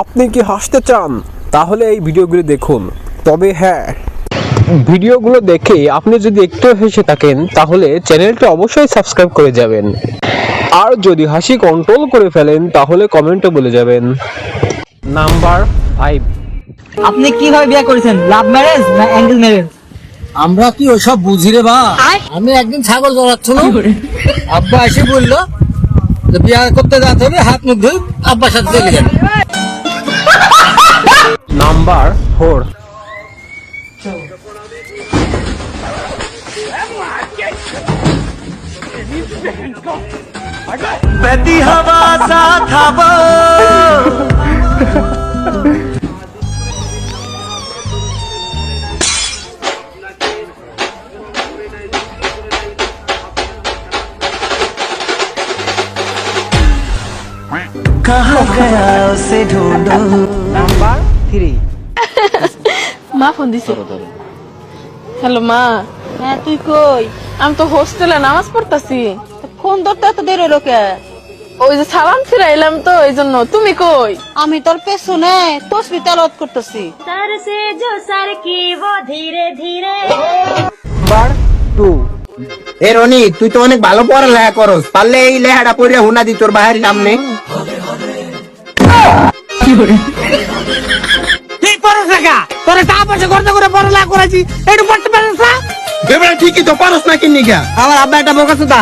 আপনি কি হাসতে চান? তাহলে এই ভিডিওগুলো দেখুন। তবে হ্যাঁ। ভিডিওগুলো দেখে আপনি যদি একটু হেসে থাকেন তাহলে চ্যানেলটা অবশ্যই সাবস্ক্রাইব করে যাবেন। আর যদি হাসি কন্ট্রোল করে ফেলেন তাহলে কমেন্টে বলে যাবেন। নাম্বার ফাইভ আপনি কীভাবে বিয়ে করেছেন? লাভ ম্যারেজ না অ্যাঙ্গেল ম্যারেজ আমরা কি ওসব বুঝি রে বা? আমি একদিন ছাগল জড়াচ্ছিল আব্বা এসে বলল যে বিয়ে করতে যেতে হবে হাত মুখ ধুই আব্বার সাথে চলে গেল নাম্বার ফোর নাম্বার থ্রি মা ফোন দিছে। হ্যালো মা। হ্যাঁ তুই কই? আমি তো হোস্টেলে নামাজ পড়তাছি। ফোন ধরতে এত দেরি হলো কে? ওই যে সালাম ফিরাইলাম তো এই জন্য। তুমি কই? আমি তোর পেছনে তসবি তেলত করতেছি। তার সে জো সার কি ও ধীরে ধীরে? বার টু। এ রনি তুই তো অনেক ভালো পড়ালেখা করস। পারলে এই লেহাটা পড়িয়া হুনা দি তোর বাহির সামনে। পারস না তোরে তা পাশে করতে করে পড়ালেখা করেছি একটু পড়তে পারিস না? এবারে ঠিকই তো পারস না কিনি গা। আমার আব্বা একটা বোকা সুতা।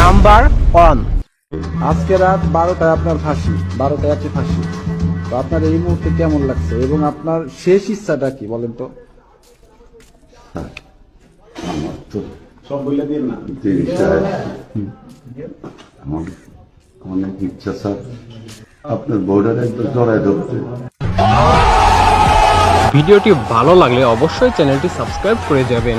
নাম্বার ওয়ান আজকে রাত বারোটায় আপনার ফাঁসি বারোটায় আছে ফাঁসি। তো আপনার এই মুহূর্তে কেমন লাগছে এবং আপনার শেষ ইচ্ছাটা কি বলেন তো? সব বলে দিন না। আমার অনেক ইচ্ছা, স্যার। আপনার বর্ডারে একবার জড়ায় ধরতে। ভিডিওটি ভালো লাগলে অবশ্যই চ্যানেলটি সাবস্ক্রাইব করে যাবেন।